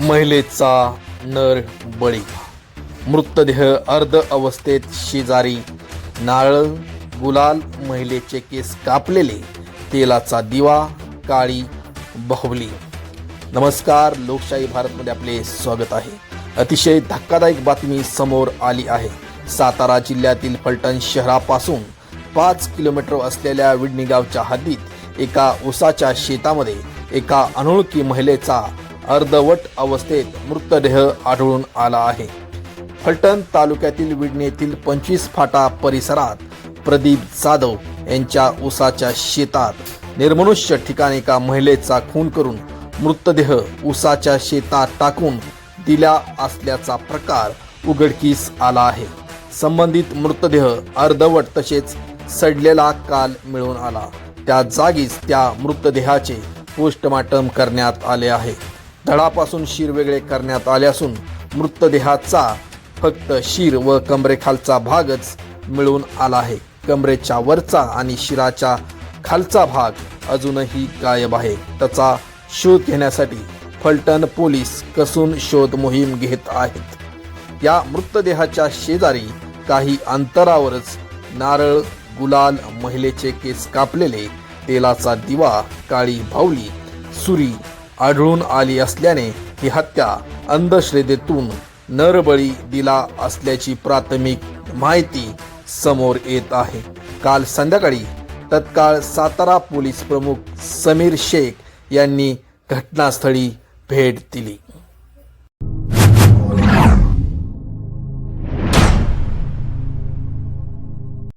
महिलेचा नर बळी. मृतदेह अर्ध अवस्थेत शेजारी नारळ गुलाल महिलेचे केस कापलेले तेलाचा दिवा काळी बाहुली नमस्कार लोकशाही भारतमध्ये आपले स्वागत आहे. अतिशय धक्कादायक बातमी समोर आली आहे. सातारा जिल्ह्यातील फलटण शहरापासून पाच किलोमीटर असलेल्या विडणी गावच्या हद्दीत एका उसाच्या शेतामध्ये एका अनोळखी महिलेचा अर्धवट अवस्थेत मृतदेह आढळून आला आहे. फलटण तालुक्यातील विडणेतील येथील पंचवीस फाटा परिसरात प्रदीप जाधव यांच्या उसाच्या शेतात निर्मनुष्य ठिकाणी एका महिलेचा खून करून मृतदेह उसाच्या शेतात टाकून दिला असल्याचा प्रकार उघडकीस आला आहे. संबंधित मृतदेह अर्धवट तसेच सडलेला काल मिळून आला. त्या जागीच त्या मृतदेहाचे पोस्टमार्टम करण्यात आले आहे. तळापासून शिर वेगळे करण्यात आले असून मृतदेहाचा फक्त शीर व कमरेखालचा भागच मिळून आला आहे. कमरेच्या वरचा आणि शिराच्या खालचा भाग अजूनही गायब आहे. त्याचा शोध घेण्यासाठी फलटण पोलीस कसून शोध मोहीम घेत आहेत. या मृतदेहाच्या शेजारी काही अंतरावरच नारळ गुलाल महिलेचे केस कापलेले तेलाचा दिवा काळी भावली सुरी आढळून आली असल्याने ही हत्या अंधश्रद्धेतून नरबळी दिला असल्याची प्राथमिक माहिती समोर येत आहे. काल संध्याकाळी तत्काळ सातारा पोलीस प्रमुख समीर शेख यांनी घटनास्थळी भेट दिली.